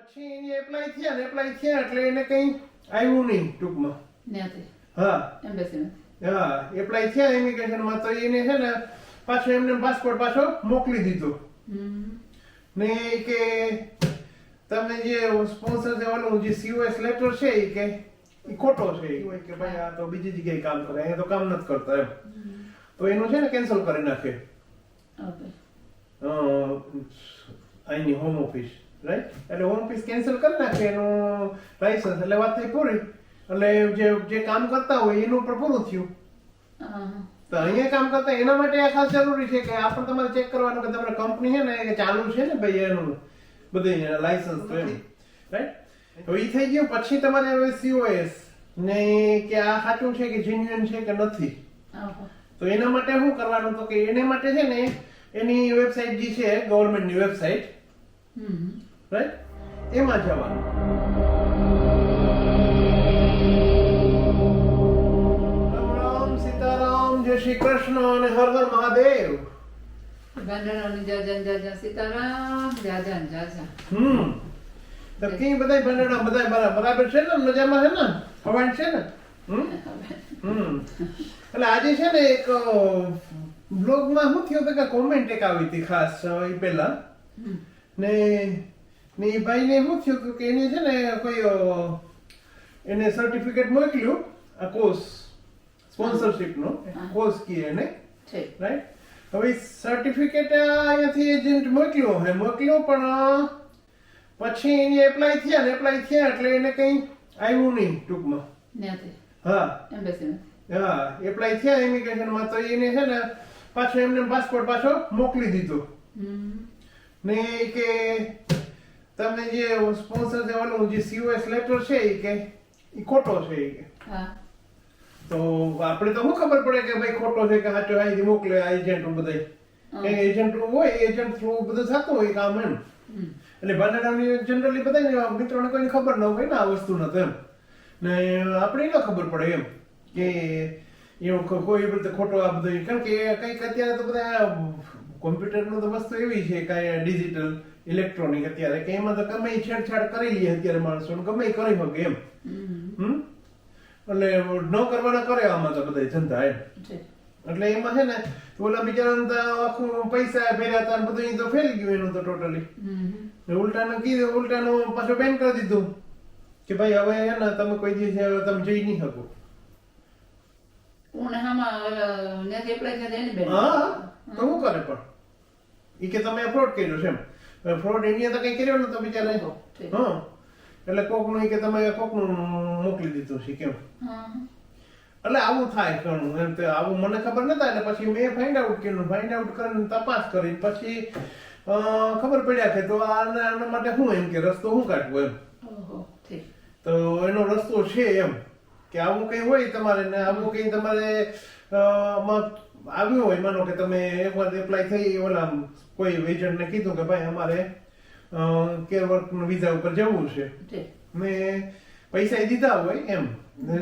પછી એની એપ્લાય થયા ને એપ્લાય થયા એટલે એને કંઈ આવ્યું નહીં ટૂંકમાં. હા. હા એપ્લાય થયા ઇમિગ્રેશનમાં તો એને છે ને પાછો એમને પાસપોર્ટ પાછો મોકલી દીધો. ને કે તમે જે સ્પોન્સર જે ઓલું જે સીઓએસ લેટર છે એ કે એ ખોટો છે. એ હોય કે ભાઈ આ તો બીજી જગ્યાએ કામ કરે અહીંયા તો કામ નથી કરતા એમ. તો એનું છે ને કેન્સલ કરી નાખે. અહીંની હોમ ઓફિસ રાઈટ એટલે હોમ ઓફિસ કેન્સલ કરી નાખે એનું લાયસન્સ એટલે વાત થઈ પૂરી. એટલે જે જે કામ કરતા હોય એનું પણ પૂરું થયું. તો અહીંયા કામ કરતા એના માટે આ ખાસ જરૂરી છે કે આ પણ તમારે ચેક કરવાનું કે તમારે કંપની છે ને કે ચાલુ છે ને ભાઈ એનું બધી લાયસન્સ તો એમ. રાઈટ તો એ થઈ ગયું. પછી તમારે હવે સીઓએસ ને કે આ સાચું છે કે જેન્યુઅન છે કે નથી. તો એના માટે શું કરવાનું? તો કે એને માટે છે ને એની વેબસાઇટ જે છે ગવર્મેન્ટની વેબસાઇટ હમ. રાઈટ એમાં જવાનું. રામ રામ સીતારામ જય શ્રી કૃષ્ણ અને હર હર મહાદેવ. બંડળોની જય જય જય જય સીતારામ જય જય જય જય. હમ. તો બધાય ભંડારા બધાય બરા- બરાબર છે ને? મજામાં છે ને? ફવાણ છે ને? હમ? એટલે આજે છે ને એક બ્લોગમાં શું થયું કે કોમેન્ટ એક આવી હતી ખાસ એ પહેલા. ને ને એ ભાઈને શું થયું કે એને છે ને કોઈ એને સર્ટિફિકેટ મોકલ્યું આ કોર્સ સ્પોન્સરશિપનો. કોર્સ કીએ એને રાઈટ હવે સર્ટિફિકેટ અહીંયાથી એજન્ટ મોકલ્યો હે મોકલ્યો પણ પછી એને એપ્લાય થયા ને એપ્લાય થયા એટલે એને કંઈ આવ્યું નહીં ટૂંકમાં. હા. હા એપ્લાય થયા ઇમિગ્રેશનમાં તો એને છે ને પાછો એમને પાસપોર્ટ પાછો મોકલી દીધો. ને કે તમે જે સ્પોન્સર જે ઓલું જે સીઓએસ લેટર છે એ કે એ ખોટો છે ઈ કે. તો આપણે તો શું ખબર પડે કે ભાઈ ખોટો છે કે સાચો અહીંથી મોકલે આ એજન્ટ હમ. એ એજન્ટ હોય એજન્ટ થ્રુ બધું થતું હોય કામ એમ. એટલે બાંધાડાની જનરલી બધા મિત્રોને કોઈને ખબર ન હોય ને આ વસ્તુ ન એમ. ને આપણે ન ખબર પડે એમ કે એવું કોઈ રીતે ખોટો આ બધું. કારણ કે કંઈક અત્યારે તો બધા કોમ્પ્યુટરનું તો વસ્તુ એવી છે કાંઈ ડિજિટલ ઇલેક્ટ્રોનિક અત્યારે કે એમાં તો ગમે છેડછાડ કરી લઈએ અત્યારે માણસો ગમે કરી શકે એમ. હમ. એટલે ન કરવાના કરે આમાં તો બધા ધંધા એમ. એટલે એમાં છે ને ઓલા બિચારાને તો આખું પૈસા ભેર્યા હતા બધું તો ફેલ ગયું એનું તો ટોટલી ઉલટાનું કીધું ઉલટાનું પાછું બેન કરી દીધું કે ભાઈ હવે હે ને તમે કોઈ દિવસ તમે જઈ નહીં શકો. હા તો શું કરે પણ? એ કે તમે અપલોડ કર્યો છે એમ. ફ્રોડ એની તો કઈ કર્યો નતો બિચારા. હા. એટલે કોકનું કે તમે કોકનું મોકલી દીધું છે કેમ? એટલે આવું થાય ઘણું. એમ તે આવું મને ખબર નતા એટલે પછી મેં ફાઇન્ડ આઉટ કર્યું. ફાઇન્ડ આઉટ કરીને તપાસ કરી. પછી ખબર પડ્યા કે તો આના આના માટે શું એમ કે રસ્તો શું કાઢવો એમ? તો એનો રસ્તો છે એમ. કે આવું કઈ હોય તમારે ને આવું કઈ તમારે માં આવ્યું હોય માનો કે તમે એકવાર એપ્લાય થઈ ઓલા કોઈ એજન્ટને કીધું કે ભાઈ અમારે કેર વર્ક વિઝા ઉપર જવું છે. મેં પૈસા દીધા હોય એમ.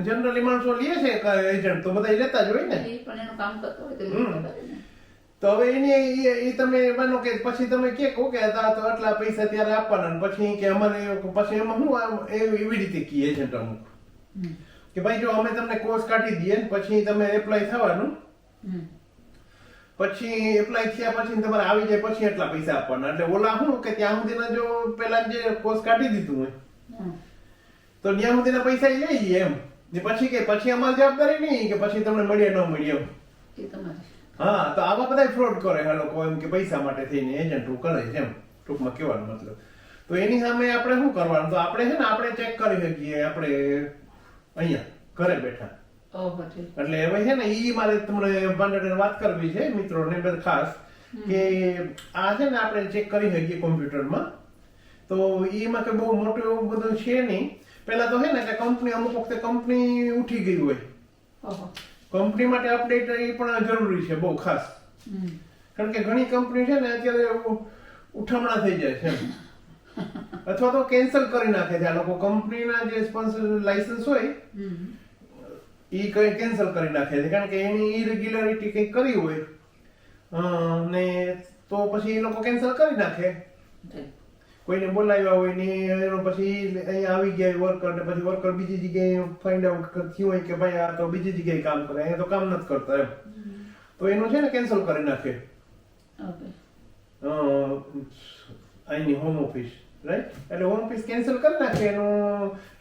જનરલી માણસો લે છે એજન્ટ તો બધા લેતા જ હોય ને. પણ એનું કામ કરતો હોય તો હવે એની એ- તમે માનો કે પછી તમે કે કહો કે આ તો આટલા પૈસા ત્યારે આપવાના પછી કે અમારે પછી એમાં શું એવી રીતે કી એજન્ટ અમુક. કે ભાઈ જો અમે તમને કોર્સ કાઢી દઈએ ને પછી તમે એપ્લાય થવાનું. પછી એપ્લાય થયા પછી તમારે આવી જાય પછી એટલા પૈસા આપવાના. એટલે ઓલા શું કે ત્યાં સુધીના જો પેલા જે કોર્સ કાઢી દીધું હોય તો ત્યાં સુધીના પૈસા લઈ લઈએ એમ. ને પછી કે પછી અમારી જવાબદારી નહીં કે પછી તમને મળીએ ન મળીએ એમ. હા તો આવા બધા ફ્રોડ કરે આ લોકો એમ કે પૈસા માટે થઈને એજન્ટ કરે છે એમ. ટૂંકમાં કહેવાનું મતલબ. તો એની સામે આપણે શું કરવાનું? તો આપણે છે ને આપણે ચેક કરી શકીએ આપણે અહીંયા ઘરે બેઠા. એટલે હવે છે ને એ મારે તમને બાંધણીને વાત કરવી છે મિત્રોને બધા ખાસ કે આ છે ને આપણે ચેક કરી શકીએ કોમ્પ્યુટરમાં તો એમાં કે બહુ મોટું એવું બધું છે નહીં. પહેલા તો છે ને કે કંપની અમુક વખતે કંપની ઉઠી ગઈ હોય. કંપની માટે અપડેટ એ પણ જરૂરી છે બહુ ખાસ. કારણ કે ઘણી કંપની છે ને અત્યારે ઉઠામણા થઈ જાય છે અથવા તો કેન્સલ કરી નાખે છે આ લોકો. કંપનીના જે સ્પોન્સર લાયસન્સ હોય. એ કઈ કેન્સલ કરી નાખે છે. કારણ કે એની ઇરેગ્યુલારિટી કંઈક કરી હોય ને તો પછી એ લોકો કેન્સલ કરી નાખે. કોઈને બોલાવ્યા હોય ને એનો પછી અહીંયા આવી ગયા વર્કર ને પછી વર્કર બીજી જગ્યાએ ફાઇન્ડ આઉટ થયું હોય કે ભાઈ આ તો બીજી જગ્યાએ કામ કરે અહીંયા તો કામ નથી કરતા એમ. તો એનું છે ને કેન્સલ કરી નાખે. અહીંની હોમ ઓફિસ રાઈટ એટલે હોમ ઓફિસ કેન્સલ કરી નાખે એનું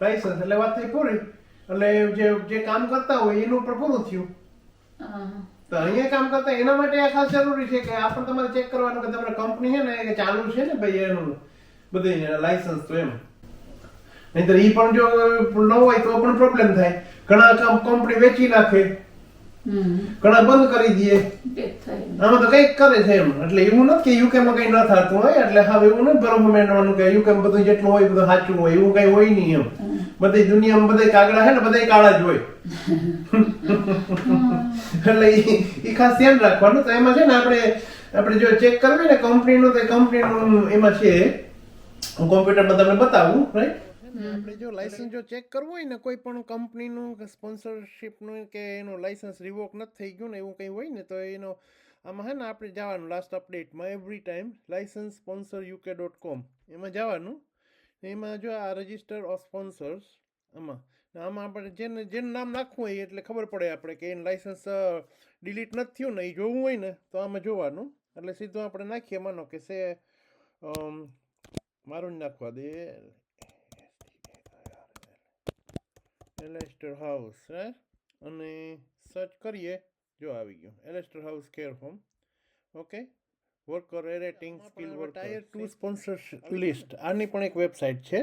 લાયસન્સ એટલે વાત થઈ પૂરી? એટલે જે જે કામ કરતા હોય એનું પણ પૂરું થયું. તો અહીંયા કામ કરતા એના માટે આ ખાસ જરૂરી છે કે આ પણ તમારે ચેક કરવાનું કે તમારે કંપની છે ને કે ચાલુ છે ને ભાઈ એનું બધું લાયસન્સ તો એમ. નહીતર ઈ પણ જો ન હોય તો પણ પ્રોબ્લેમ થાય. ઘણા કંપની વેચી નાખે. ઘણા બંધ કરી દે. આમાં તો કંઈક કરે છે એમ. એટલે એવું નથી કે યુકે માં કઈ ન થતું હોય એટલે હવે એવું નથી બરોબર મેળવવાનું કે યુકે માં બધું જેટલું હોય બધું સાચું હોય એવું કઈ હોય નહીં એમ. બધી દુનિયામાં બધા કાગડા છે ને બધા કાળા જ હોય. એટલે ઈ ખાસ ધ્યાન રાખવાનું. તો એમાં છે ને આપણે આપણે જો ચેક કરવી ને કંપનીનું તો કંપનીનું એમાં છે હું કોમ્પ્યુટરમાં તમને બતાવું રાઈટ આપણે જો લાયસન્સ જો ચેક કરવું હોય ને કોઈ પણ કંપનીનું સ્પોન્સરશિપનું કે એનું લાયસન્સ રિવોક નથી થઈ ગયું ને એવું કંઈ હોય ને તો એનો આમાં હે ને આપણે જવાનું last અપડેટમાં every time licence sponsor UK dot com એમાં જવાનું. એમાં જો આ રજિસ્ટર ઓફ સ્પોન્સર્સ આમાં આમાં આપણે જેને, જેનું નામ નાખવું હોય એટલે ખબર પડે આપણે કે એનું લાઇસન્સ ડિલીટ નથી થયું ને એ જોવું હોય ને, તો આમાં જોવાનું. એટલે સીધું આપણે નાખીએ, માનો કે સે મારું જ નાખવા દે. એલેસ્ટર હાઉસ હે? અને સર્ચ કરીએ. જો આવી ગયું. Alastair house care home okay worker rating skill work tier two sponsor list આની પણ એક વેબસાઇટ છે.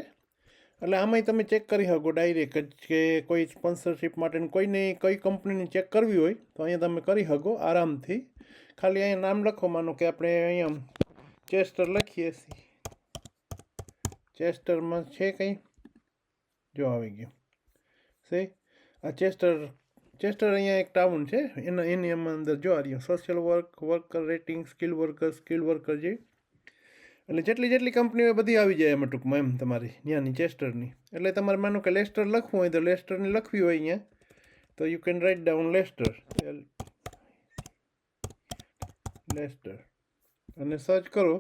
એટલે આમાંય તમે ચેક કરી શકો ડાયરેક્ટ કે કોઈ સ્પોન્સરશિપ માટેની કોઈને કઈ કંપનીની ચેક કરવી હોય તો અહીંયા તમે કરી શકો આરામથી. ખાલી અહીંયા નામ લખો માનો કે આપણે અહીંયા ચેસ્ટર લખીએ ચેસ્ટરમાં છે કંઈ? જો આવી ગયું. સે આ ચેસ્ટર ચેસ્ટર અહીંયા એક ટાઉન છે. એના એની અંદર જો આ social work worker rating skill worker skill worker જે. એટલે જેટલી જેટલી કંપનીઓ બધી આવી જાય એમાં ટૂંકમાં એમ તમારી ત્યાંની ચેસ્ટરની એટલે તમારે માનો કે લેસ્ટર લખવું હોય તો લેસ્ટરની લખવી હોય અહીંયા. તો you can write down Leicester Leicester અને સર્ચ કરો.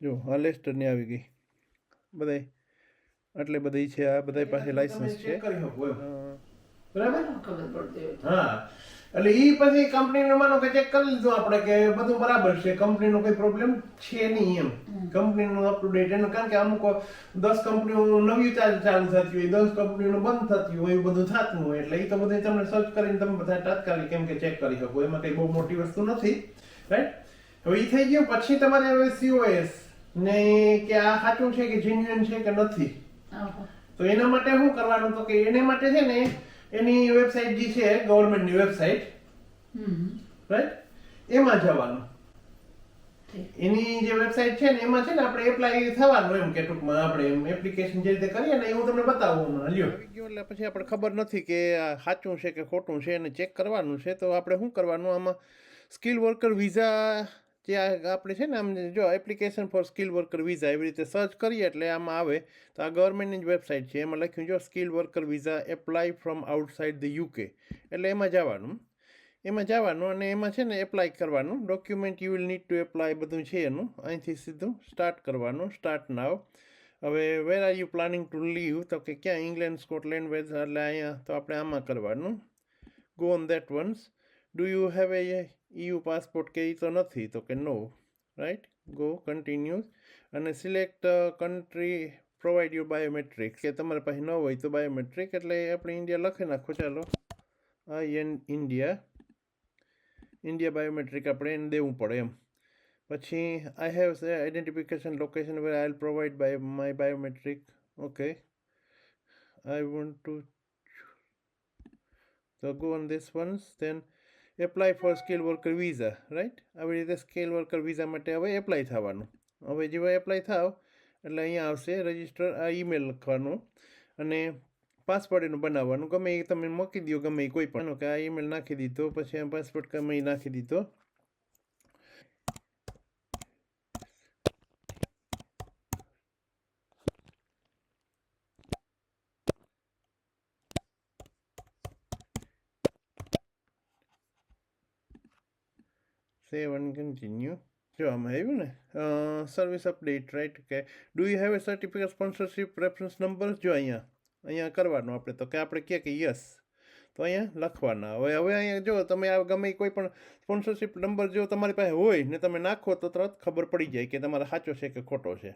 જો આ લેસ્ટરની આવી ગઈ. બધાય આટલે બધી છે આ બધાય પાસે લાઇસન્સ છે. બરાબર? ખબર પડતી હોય હા. એટલે એ પછી કંપનીનું માનો કે ચેક કરી લીધું આપણે કે બધું બરાબર છે. કંપનીનો કોઈ પ્રોબ્લેમ છે નહીં એમ. કંપનીનું અપ ટુ ડેટ એનું કારણ કે અમુક દસ કંપનીઓ નવી ચાલુ ચાલુ થતી હોય દસ કંપનીનું બંધ થતી હોય એવું બધું થતું હોય. એટલે એ તો બધું તમને સર્ચ કરીને તમે બધા તાત્કાલિક કેમ કે ચેક કરી શકો. એમાં કઈ બહુ મોટી વસ્તુ નથી. રાઈટ હવે એ થઈ ગયું. પછી તમારે હવે સીઓએસ ને કે આ સાચું છે કે જેન્યુઅન છે કે નથી? તો એના માટે શું કરવાનું? તો કે એને માટે છે ને એની વેબસાઇટ જે છે ગવર્મેન્ટની વેબસાઇટ રાઈટ એમાં જવાનું. એની જે વેબસાઇટ છે ને એમાં છે ને આપણે એપ્લાય થવાનું એમ કે ટૂંકમાં આપણે એમ એપ્લિકેશન જે રીતે કરીએ ને એ હું તમને બતાવું હમણાં લ્યો. એટલે પછી આપણે ખબર નથી કે આ સાચું છે કે ખોટું છે એને ચેક કરવાનું છે તો આપણે શું કરવાનું? આમાં સ્કિલ વર્કર વિઝા જે આપણે છે ને આમ જો application for skill worker visa એવી રીતે સર્ચ કરીએ એટલે આમાં આવે, તો આ ગવર્મેન્ટની જ વેબસાઇટ છે. એમાં લખ્યું જો skill worker visa apply from outside the UK એટલે એમાં જવાનું. એમાં જવાનું અને એમાં છે ને એપ્લાય કરવાનું. Document you will need to apply બધું છે એનું. અહીંથી સીધું સ્ટાર્ટ કરવાનું. સ્ટાર્ટ નાવ હવે where are you planning to leave તો કે ક્યાં? ઇંગ્લેન્ડ સ્કોટલેન્ડ વેઝ એટલે અહીંયા તો આપણે આમાં કરવાનું. Go on that once do you have a you passport કે એ તો નથી, તો કે નો રાઈટ ગો કન્ટિન્યુ અને select country provide you biometric કે તમારી પાસે ન હોય તો બાયોમેટ્રિક એટલે આપણે ઇન્ડિયા લખી નાખો, ચાલો. I N India India biometric આપણે એને દેવું પડે એમ. પછી I have identification location where I provide by my biometric okay I want to તો go on this once then apply for skill worker visa right આવી રીતે સ્કિલ વર્કર વિઝા માટે હવે એપ્લાય થવાનું. હવે જેવા એપ્લાય થાવ, એટલે અહીંયા આવશે રજિસ્ટર આ ઈમેલ લખવાનું અને પાસપોર્ટ એનું બનાવવાનું. ગમે એ તમે મૂકી દો ગમે એ કોઈ પણ. કે આ ઈમેલ નાખી દીધો, પછી પાસપોર્ટ ગમે એ નાખી દીધો. સેવ અને કન્ટિન્યુ જો આમાં આવ્યું ને સર્વિસ અપડેટ રાઈટ કે do you have a certificate sponsorship reference number જો અહીંયા. અહીંયા કરવાનો આપણે. તો કે આપણે કહે કે યસ તો અહીંયા લખવાના. હવે હવે અહીંયા જો તમે આ ગમે કોઈ પણ સ્પોન્સરશિપ નંબર જો તમારી પાસે હોય ને તમે નાખો તો તરત ખબર પડી જાય કે તમારે સાચો છે કે ખોટો છે.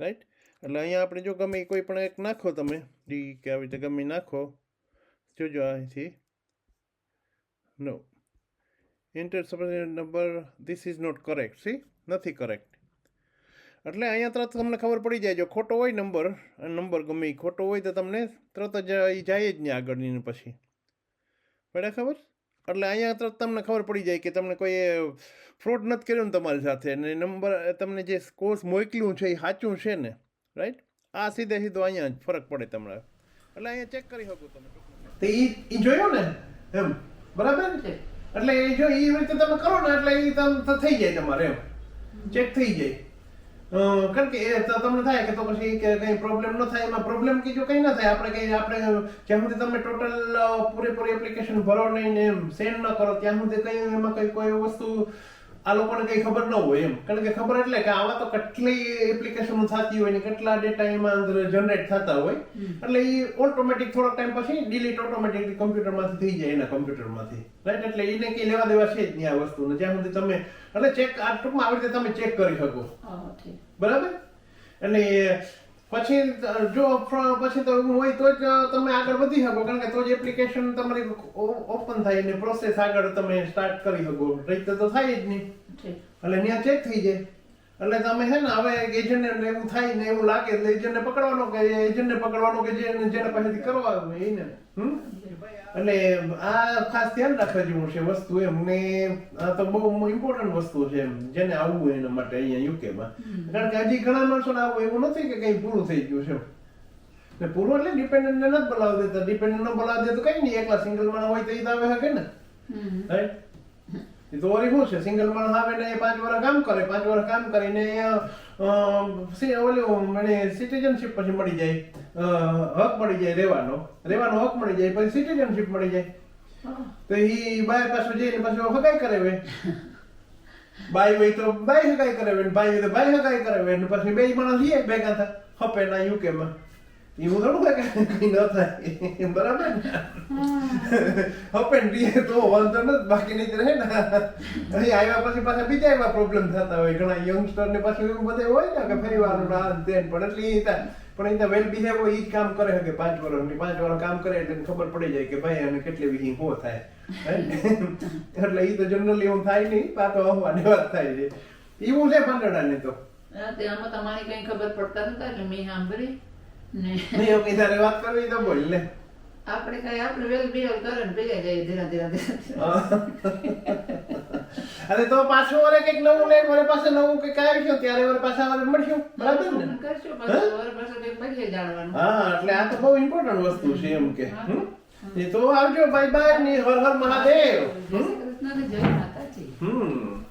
રાઈટ એટલે અહીંયા આપણે જો ગમે કોઈ પણ એક નાખો તમે. ડી કે આવી રીતે ગમે નાખો. જોજો અહીંથી. No inter number this is not correct see નથી કરેક્ટ એટલે અહીંયા તરત તમને ખબર પડી જાય, જો ખોટો હોય નંબર નંબર ગમે એ ખોટો હોય તો તમને તરત જ એ જાય જ નહીં આગળની પછી. પડ્યા ખબર? એટલે અહીંયા તરત તમને ખબર પડી જાય કે તમને કોઈ ફ્રોડ નથી કર્યો ને તમારી સાથે અને નંબર તમને જે કોર્સ મોકલ્યું છે એ સાચું છે ને રાઈટ આ સીધે સીધો અહીંયા જ ફરક પડે તમને. એટલે અહીંયા ચેક કરી શકો તમે તો એ જોયો ને? એમ. બરાબર છે. એટલે એ જો એ રીતે તમે કરો ને એટલે એ તમ થઈ જાય તમારે એમ. ચેક થઈ જાય. કારણ કે એ તમને થાય કે તો પછી કે કઈ પ્રોબ્લેમ ન થાય, એમાં પ્રોબ્લેમ કે જો કઈ ન થાય, આપણે કઈ આપણે જ્યાં સુધી તમે ટોટલ પૂરેપૂરી એપ્લિકેશન ભરો નહીં ને એમ સેન્ડ ન કરો, ત્યાં સુધી કઈ એમાં કઈ કોઈ વસ્તુ આ લોકોને કઈ ખબર ન હોય એમ. કારણ કે ખબર એટલે કે આવા તો કેટલી એપ્લિકેશનો થતી હોય ને કેટલા ડેટા એમાં અંદર જનરેટ થતા હોય. એટલે એ ઓટોમેટિક થોડોક ટાઈમ પછી ડિલીટ ઓટોમેટિકલી કમ્પ્યુટરમાંથી થઈ જાય એના કમ્પ્યુટરમાંથી રાઈટ એટલે એને કઈ લેવા દેવા છે જ નહીં આ વસ્તુને. જ્યાં સુધી તમે એટલે ચેક આ ટૂંકમાં આવી રીતે તમે ચેક કરી શકો. બરાબર? એટલે પછી જો પછી તો એવું હોય તો જ તમે આગળ વધી શકો. કારણ કે તો જ એપ્લિકેશન તમારી ઓપન થાય ને પ્રોસેસ આગળ તમે સ્ટાર્ટ કરી શકો. રીતે તો થાય જ નહીં. એટલે ત્યાં ચેક થઈ જાય. એટલે તમે હે ને હવે એજન્ટને એવું થાય ને એવું લાગે એટલે એજન્ટને પકડવાનો કે એજન્ટને પકડવાનો કે જે જેને પાસેથી કરવા આવે એને. એટલે આ ખાસ ધ્યાન રાખવા જેવું છે વસ્તુ એમ. ને આ તો બહુ ઇમ્પોર્ટન્ટ વસ્તુ છે જેને આવવું હોય એના માટે અહીંયા યુકેમાં કારણ કે હજી ઘણા માણસોને આવું એવું નથી કે કંઈ પૂરું થઈ ગયું છે ને પૂરું એટલે ડિપેન્ડન્ટ નથી બોલાવી દેતા ડિપેન્ડન્ટ ન બોલાવી દે તો કઈ નહીં. એકલા સિંગલ માણસ હોય તો એ તો આવે શકે ને? રાઈટ તો વળી શું છે? સિંગલ માણસ આવે ને એ પાંચ વર્ષ કામ કરે, પાંચ વર્ષ કામ કરીને ઓલું મને સિટીઝનશીપ પછી મળી જાય. હક મળી જાય રહેવાનો. રહેવાનો હક મળી જાય, પછી સિટીઝનશીપ મળી જાય. તો એ બાય પાછું જઈને પાછું હગાઈ કરે વે બાઈ હોય તો બાઈ હગાઈ કરે ભાઈ હોય તો ભાઈ હગાઈ કરે પછી બે માણસ લઈએ ભેગા થા. હપે ના યુકેમાં એવું થોડું હોય કે કઈ ન થાય બરાબર ને હપેન રીએ તો વાંધો નથી બાકી નહીં રહે ને અહીં આવ્યા પછી પાછા બીજા એવા પ્રોબ્લેમ થતા હોય ઘણા યંગસ્ટર ને પાછું એવું બધે હોય ને કે ફરીવાનું ના આમ તેમ પણ એટલે તા- પણ એ વેલ બિહેવ હોય ઈ જ કામ કરે કે પાંચ વર્ષની પાંચ વર્ષ કામ કરે એટલે ખબર પડી જાય કે ભાઈ આને કેટલી વીહી હો થાય? એટલે એ તો જનરલી એવું થાય નહીં પાછો હવાની વાત થાય છે એવું છે પાંદડાને તો હા, આમાં તમારી કઈ ખબર પડતા નતા એટલે મેં સાંભળી ને નહીં કઈ તારે વાત કરવી તો બોલ લે. આપણે કઈ આપણે વેલ બિહેવ કરે ને ભેગા જઈએ ધીરા ધીરા ધીરા અરે તો પાછું વરે કંઈક નવું લે વરે પાસે નવું કંઈક આવ્યું ત્યારે વરે પાછા વરે મળશું બરાબર ને? કરશું પાછું વર પાછું કંઈક બદલી જાણવાનું. હા એટલે આ તો બહુ ઇમ્પોર્ટન્ટ વસ્તુ છે એમ કે? એ તો આવજો બાય બાયની હર હર મહાદેવ. જય માતાજી. હમ.